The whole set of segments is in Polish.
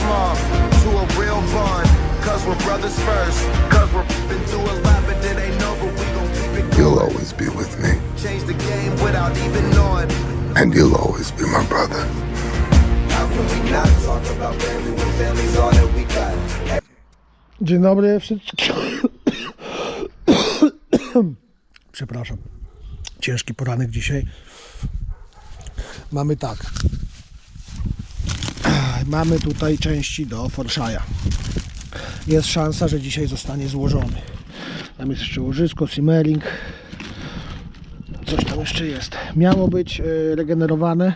small to a real bond. Cause we're brothers first. Cause we're been through a lot, but it ain't over. We gon' keep it You'll always be with me, Change the game without even knowing. and you'll always be my brother. How can we not talk about family when family's all that we got? Dzień dobry wszystkim. Przepraszam. Ciężki poranek dzisiaj. Mamy tak. Mamy tutaj części do Forszaja. Jest szansa, że dzisiaj zostanie złożony. Tam jest jeszcze łożysko, simmering. Coś tam jeszcze jest. Miało być e, regenerowane,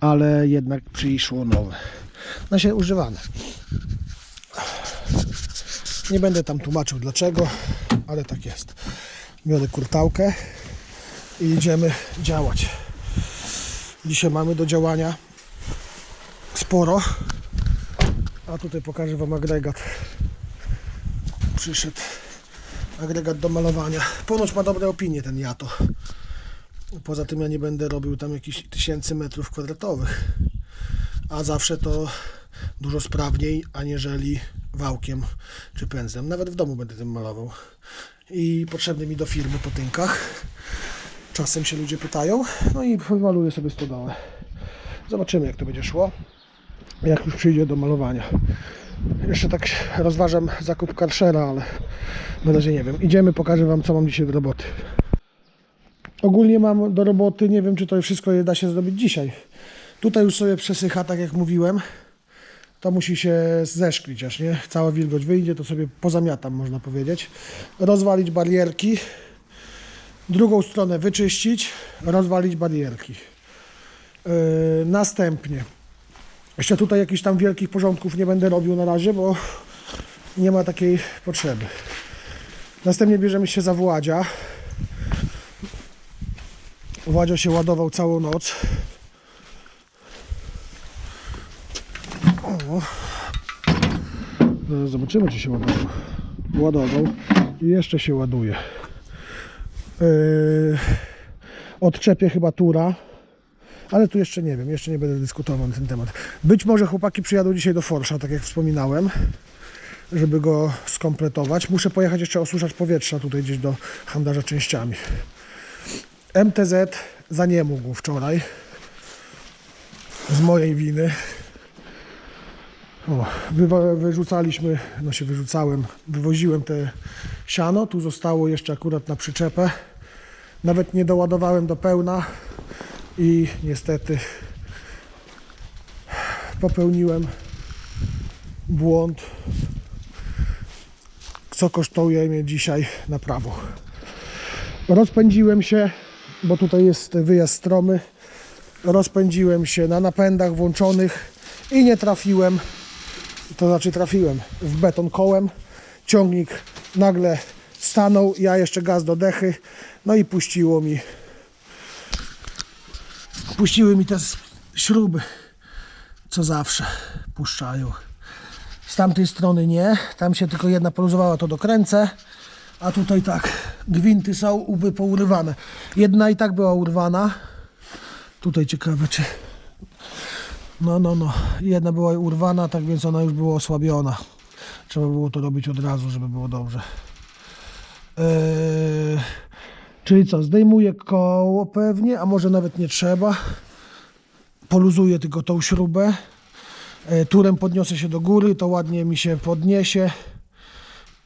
ale jednak przyszło nowe. Znaczy używane. Nie będę tam tłumaczył dlaczego, ale tak jest. Biorę kurtałkę i idziemy działać. Dzisiaj mamy do działania sporo. A tutaj pokażę Wam agregat. Przyszedł agregat do malowania. Ponoć ma dobre opinie ten Jato. Poza tym ja nie będę robił tam jakichś tysięcy metrów kwadratowych. A zawsze to dużo sprawniej, aniżeli wałkiem czy pędzlem. Nawet w domu będę tym malował. I potrzebny mi do firmy po tynkach. Czasem się ludzie pytają. No i maluję sobie stodołę. Zobaczymy jak to będzie szło. Jak już przyjdzie do malowania. Jeszcze tak rozważam zakup karszera, ale na razie nie wiem. Idziemy, pokażę Wam co mam dzisiaj do roboty. Ogólnie mam do roboty, nie wiem czy to wszystko da się zrobić dzisiaj. Tutaj już sobie przesycha, tak jak mówiłem to musi się zeszklić, aż nie cała wilgoć wyjdzie, to sobie pozamiatam, można powiedzieć. Rozwalić barierki, drugą stronę wyczyścić, rozwalić barierki. Yy, następnie, jeszcze tutaj jakichś tam wielkich porządków nie będę robił na razie, bo nie ma takiej potrzeby. Następnie bierzemy się za Władzia. Władzio się ładował całą noc. O. Zaraz zobaczymy, czy się ładował. Ładował i jeszcze się ładuje. Yy, odczepię chyba tura, ale tu jeszcze nie wiem, jeszcze nie będę dyskutował na ten temat. Być może chłopaki przyjadą dzisiaj do Forsza, tak jak wspominałem, żeby go skompletować. Muszę pojechać jeszcze osuszać powietrza tutaj gdzieś do handlarza częściami. MTZ za nie mógł wczoraj. Z mojej winy. O, wyrzucaliśmy, no się wyrzucałem, wywoziłem te siano, tu zostało jeszcze akurat na przyczepę. Nawet nie doładowałem do pełna i niestety popełniłem błąd, co kosztuje mnie dzisiaj na prawo. Rozpędziłem się, bo tutaj jest wyjazd stromy. Rozpędziłem się na napędach włączonych i nie trafiłem to znaczy trafiłem w beton kołem, ciągnik nagle stanął, ja jeszcze gaz do dechy, no i puściło mi puściły mi te śruby, co zawsze puszczają. Z tamtej strony nie, tam się tylko jedna poluzowała, to dokręcę, a tutaj tak, gwinty są uby pourywane. Jedna i tak była urwana, tutaj ciekawe czy no, no, no. Jedna była urwana, tak więc ona już była osłabiona. Trzeba było to robić od razu, żeby było dobrze. Eee, czyli co, zdejmuję koło pewnie, a może nawet nie trzeba. Poluzuję tylko tą śrubę. Eee, turem podniosę się do góry, to ładnie mi się podniesie.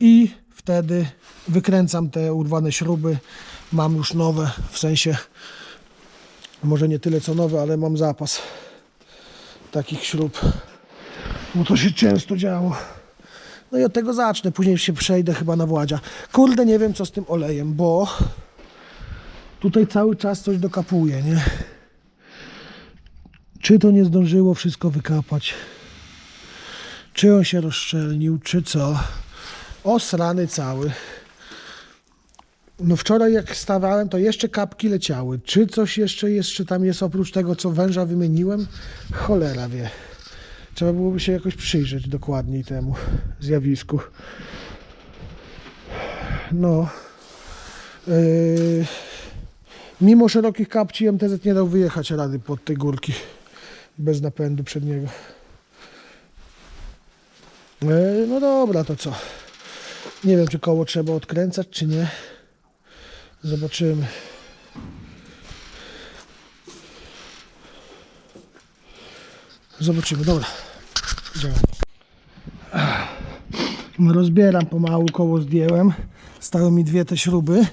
I wtedy wykręcam te urwane śruby. Mam już nowe, w sensie może nie tyle co nowe, ale mam zapas takich śrub. Bo to się często działo. No i od tego zacznę, później się przejdę chyba na Władzia. Kurde, nie wiem co z tym olejem, bo tutaj cały czas coś dokapuje, nie? Czy to nie zdążyło wszystko wykapać? Czy on się rozszczelnił, czy co? Osrany cały. No wczoraj jak stawałem, to jeszcze kapki leciały. Czy coś jeszcze jest, czy tam jest oprócz tego, co węża wymieniłem? Cholera wie. Trzeba byłoby się jakoś przyjrzeć dokładniej temu zjawisku. No. Yy, mimo szerokich kapci MTZ nie dał wyjechać rady pod tej górki. Bez napędu przedniego. No dobra, to co? Nie wiem, czy koło trzeba odkręcać, czy nie. Zobaczymy. Zobaczymy, dobra. Rozbieram pomału, koło zdjęłem. Stały mi dwie te śruby.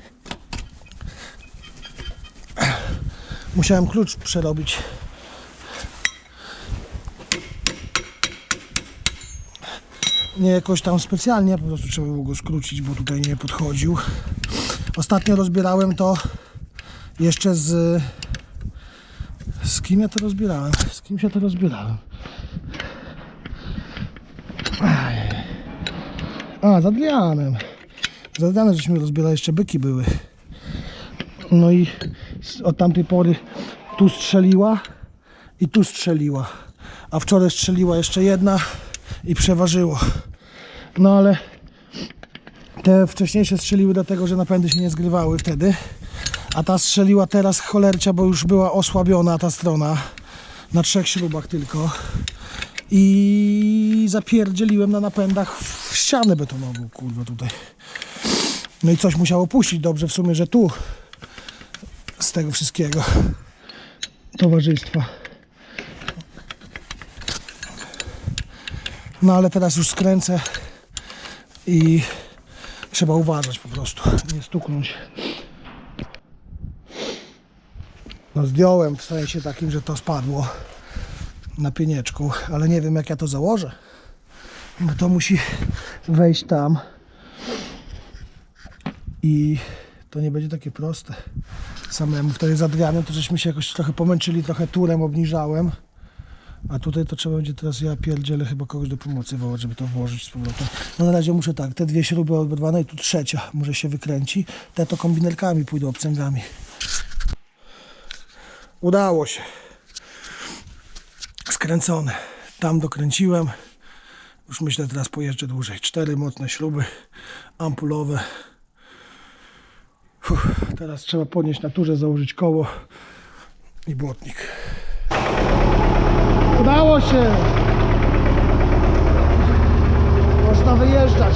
Musiałem klucz przerobić. Nie jakoś tam specjalnie, po prostu trzeba było go skrócić, bo tutaj nie podchodził. Ostatnio rozbierałem to jeszcze z... Z kim ja to rozbierałem? Z kim się to rozbierałem? A, z Adrianem. Z Adrianem żeśmy rozbierali, jeszcze byki były. No i od tamtej pory tu strzeliła i tu strzeliła. A wczoraj strzeliła jeszcze jedna i przeważyło. No ale te wcześniejsze strzeliły dlatego, że napędy się nie zgrywały wtedy. A ta strzeliła teraz cholercia, bo już była osłabiona ta strona. Na trzech śrubach tylko. I zapierdzieliłem na napędach w ścianę betonową, kurwa tutaj. No i coś musiało puścić. Dobrze w sumie, że tu z tego wszystkiego towarzystwa. No ale teraz już skręcę i trzeba uważać po prostu, nie stuknąć. No zdjąłem w sensie takim, że to spadło na pienieczku, ale nie wiem jak ja to założę. Bo to musi wejść tam i to nie będzie takie proste samemu. Wtedy z Adrianem to żeśmy się jakoś trochę pomęczyli, trochę turem obniżałem. A tutaj to trzeba będzie teraz, ja pierdzielę chyba kogoś do pomocy wołać, żeby to włożyć z powrotem. No na razie muszę tak, te dwie śruby oberwane i tu trzecia może się wykręci. Te to kombinerkami pójdą obcęgami. Udało się. Skręcone. Tam dokręciłem. Już myślę teraz pojeżdżę dłużej. Cztery mocne śruby ampulowe. Uff, teraz trzeba podnieść na turze, założyć koło i błotnik. Udało się! Można wyjeżdżać.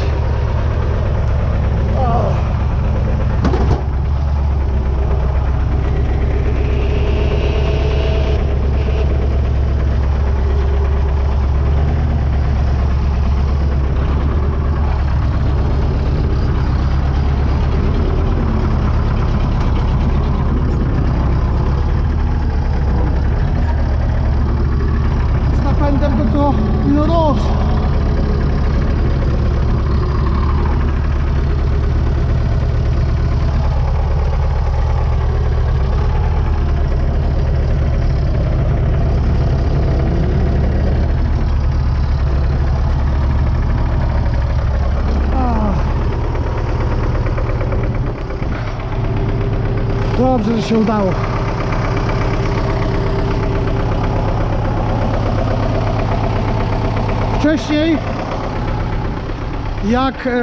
O. Z napędem to to no noc. Ah. Dobrze, że się udało. Wcześniej, jak e,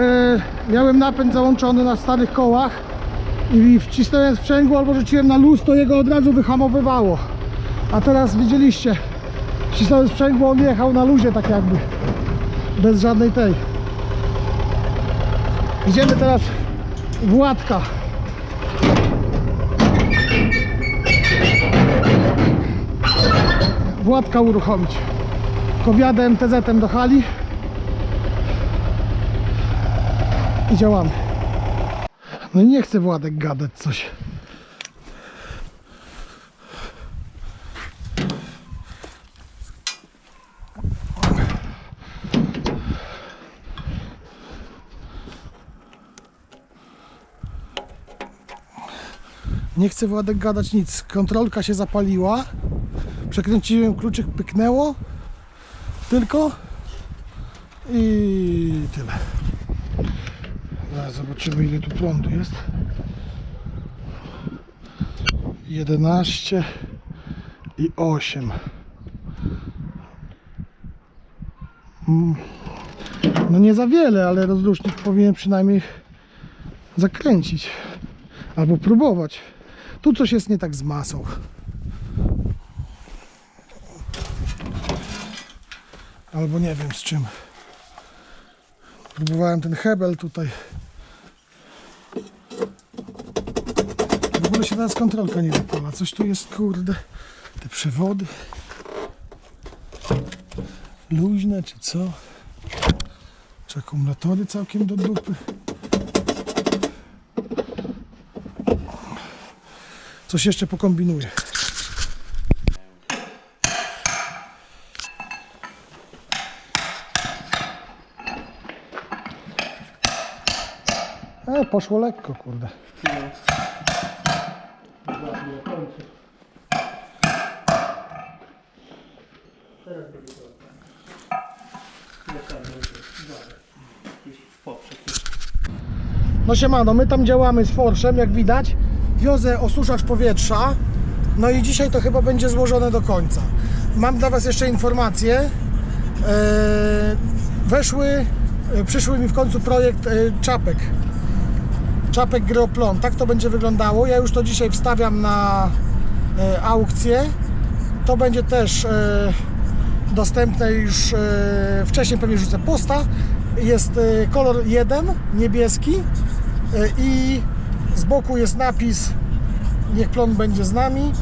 miałem napęd załączony na starych kołach i wcisnąłem sprzęgło albo rzuciłem na luz, to jego od razu wyhamowywało. A teraz widzieliście, wcisnąłem sprzęgło, on jechał na luzie tak jakby, bez żadnej tej. Idziemy teraz w Łatka. Władka uruchomić. Tylko wjadę MTZ-em do hali i działamy. No i nie chcę Władek gadać coś. Nie chce Władek gadać nic. Kontrolka się zapaliła. Przekręciłem kluczyk, pyknęło. Tylko i tyle. Zobaczymy ile tu prądu jest. 11 i 8. Mm. No nie za wiele, ale rozrusznik powinien przynajmniej zakręcić. Albo próbować. Tu coś jest nie tak z masą. Albo nie wiem z czym. Próbowałem ten hebel tutaj. W ogóle się teraz kontrolka nie wypala. Coś tu jest, kurde. Te przewody. Luźne, czy co? Czy akumulatory całkiem do dupy? Coś jeszcze pokombinuję. E, poszło lekko, kurde. No siemano, my tam działamy z Forszem, jak widać. Wiozę osuszacz powietrza. No i dzisiaj to chyba będzie złożone do końca. Mam dla Was jeszcze informację. Eee, weszły, e, przyszły mi w końcu projekt e, czapek. Czapek Groplon. Tak to będzie wyglądało. Ja już to dzisiaj wstawiam na e, aukcję. To będzie też e, dostępne już e, wcześniej pewnie rzucę posta. Jest e, kolor 1, niebieski e, i z boku jest napis niech plon będzie z nami,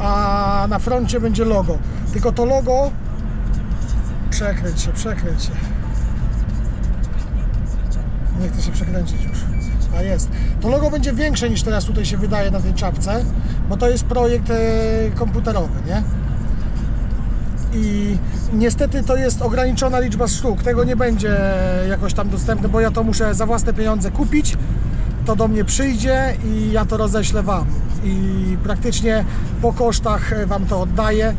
a na froncie będzie logo. Tylko to logo przekręć się, przekręć się. Nie chcę się przekręcić już. A jest. To logo będzie większe niż teraz tutaj się wydaje na tej czapce, bo to jest projekt e, komputerowy, nie? I niestety to jest ograniczona liczba sztuk. Tego nie będzie jakoś tam dostępne, bo ja to muszę za własne pieniądze kupić. To do mnie przyjdzie i ja to roześlę Wam. I praktycznie po kosztach e, Wam to oddaję.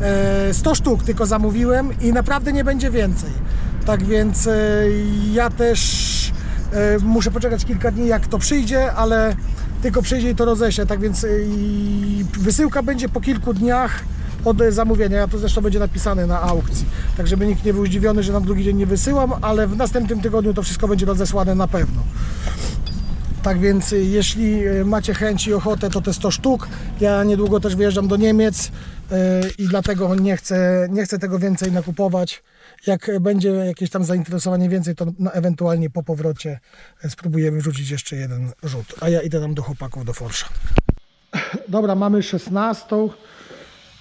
E, 100 sztuk tylko zamówiłem i naprawdę nie będzie więcej. Tak więc e, ja też e, muszę poczekać kilka dni jak to przyjdzie, ale tylko przyjdzie i to roześlę. Tak więc e, wysyłka będzie po kilku dniach od zamówienia. Ja to zresztą będzie napisane na aukcji. Tak żeby nikt nie był zdziwiony, że na drugi dzień nie wysyłam, ale w następnym tygodniu to wszystko będzie rozesłane na pewno. Tak więc y, jeśli y, macie chęć i ochotę, to te 100 sztuk. Ja niedługo też wyjeżdżam do Niemiec y, i dlatego nie chcę, nie chcę tego więcej nakupować. Jak będzie jakieś tam zainteresowanie więcej, to ewentualnie po powrocie spróbujemy rzucić jeszcze jeden rzut. A ja idę tam do chłopaków do Forsza. Dobra, mamy 16.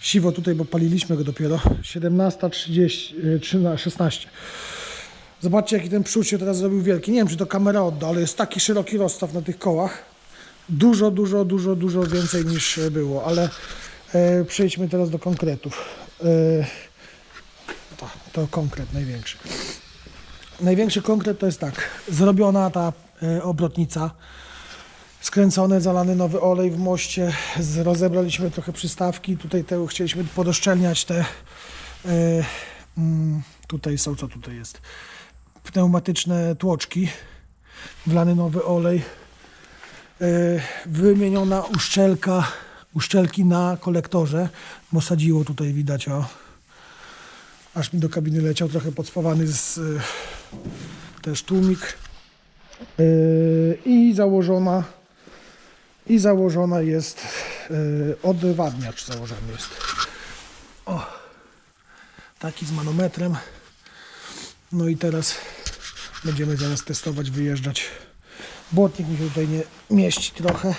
Siwo tutaj, bo paliliśmy go dopiero. 17.30, 13, 16. Zobaczcie, jaki ten przód się teraz zrobił wielki. Nie wiem, czy to kamera odda, ale jest taki szeroki rozstaw na tych kołach. Dużo, dużo, dużo, dużo więcej niż e, było, ale e, przejdźmy teraz do konkretów. E, to, to konkret największy. Największy konkret to jest tak. Zrobiona ta e, obrotnica. Skręcone, zalany nowy olej w moście. Rozebraliśmy trochę przystawki. Tutaj te, chcieliśmy podoszczelniać te. E, mm, tutaj są, co tutaj jest? Pneumatyczne tłoczki, wlany nowy olej, e, wymieniona uszczelka, uszczelki na kolektorze, bo sadziło tutaj widać, o, aż mi do kabiny leciał trochę podspawany z, e, też tłumik. E, i założona i założona jest odwadniacz założony jest. O taki z manometrem. No i teraz będziemy zaraz testować, wyjeżdżać. Błotnik mi się tutaj nie mieści trochę.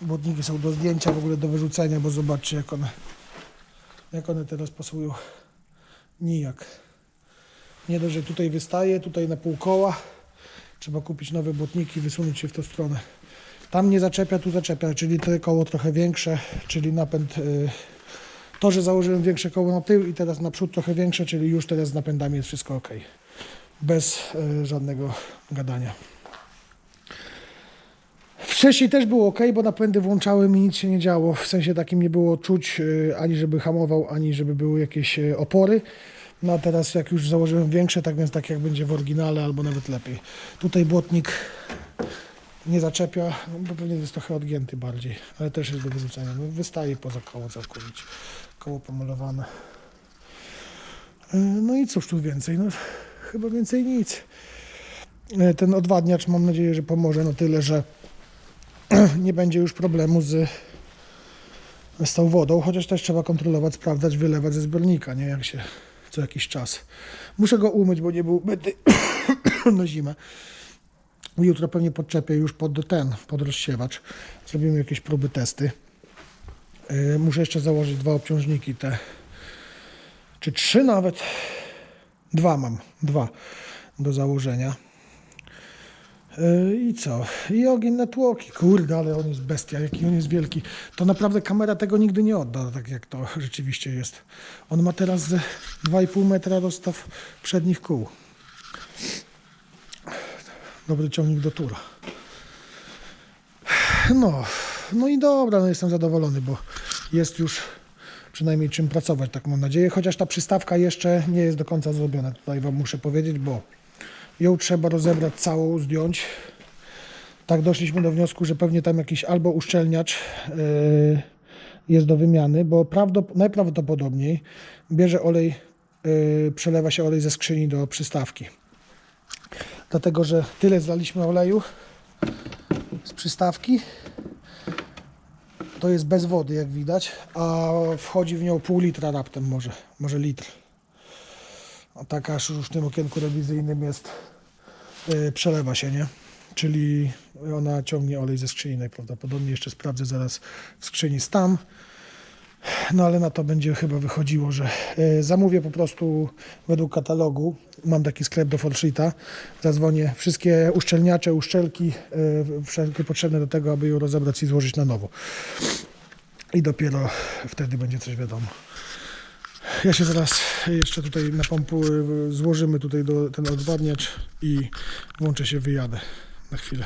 Błotniki są do zdjęcia, w ogóle do wyrzucenia, bo zobaczcie jak one, jak one teraz pasują. Nijak. Nie dość, że tutaj wystaje, tutaj na pół koła. Trzeba kupić nowe błotniki, wysunąć się w tą stronę. Tam nie zaczepia, tu zaczepia, czyli to koło trochę większe, czyli napęd y, to, że założyłem większe koło na tył i teraz naprzód trochę większe, czyli już teraz z napędami jest wszystko ok. Bez e, żadnego gadania. Wcześniej też było ok, bo napędy włączałem i nic się nie działo. W sensie takim nie było czuć e, ani żeby hamował, ani żeby były jakieś e, opory. No a teraz jak już założyłem większe, tak więc tak jak będzie w oryginale albo nawet lepiej. Tutaj błotnik nie zaczepia, no bo pewnie jest trochę odgięty bardziej, ale też jest do wyrzucenia. No, wystaje poza koło całkowicie. Koło pomalowane. No i cóż tu więcej? No, chyba więcej nic. E, Ten odwadniacz mam nadzieję, że pomoże na tyle, że nie będzie już problemu z, z tą wodą, chociaż też trzeba kontrolować, sprawdzać, wylewać ze zbiornika, nie? Jak się co jakiś czas. Muszę go umyć, bo nie był myty na zimę. Jutro pewnie podczepię już pod ten, pod rozsiewacz. Zrobimy jakieś próby, testy. Yy, muszę jeszcze założyć dwa obciążniki te, czy trzy nawet. Dwa mam, dwa do założenia. Yy, I co? I ogień na tłoki. Kurde, ale on jest bestia, jaki on jest wielki. To naprawdę kamera tego nigdy nie odda, tak jak to rzeczywiście jest. On ma teraz ze 2,5 metra rozstaw przednich kół. Dobry ciągnik do tura. No, no i dobra, no jestem zadowolony, bo jest już przynajmniej czym pracować, tak mam nadzieję. Chociaż ta przystawka jeszcze nie jest do końca zrobiona, tutaj Wam muszę powiedzieć, bo ją trzeba rozebrać całą, zdjąć. Tak doszliśmy do wniosku, że pewnie tam jakiś albo uszczelniacz yy, jest do wymiany, bo prawdop- najprawdopodobniej bierze olej, yy, przelewa się olej ze skrzyni do przystawki. Dlatego, że tyle zlaliśmy oleju z przystawki. To jest bez wody, jak widać, a wchodzi w nią pół litra raptem może, może litr. A tak aż już w tym okienku rewizyjnym jest, yy, przelewa się, nie? Czyli ona ciągnie olej ze skrzyni najprawdopodobniej. Jeszcze sprawdzę zaraz w skrzyni stan. No ale na to będzie chyba wychodziło, że e, zamówię po prostu według katalogu. Mam taki sklep do Forshita. Zadzwonię wszystkie uszczelniacze, uszczelki, e, wszelkie potrzebne do tego, aby ją rozebrać i złożyć na nowo. I dopiero wtedy będzie coś wiadomo. Ja się zaraz jeszcze tutaj na pompu e, złożymy tutaj do, ten odwadniacz i włączę się, wyjadę na chwilę.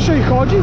Ciszej chodzi?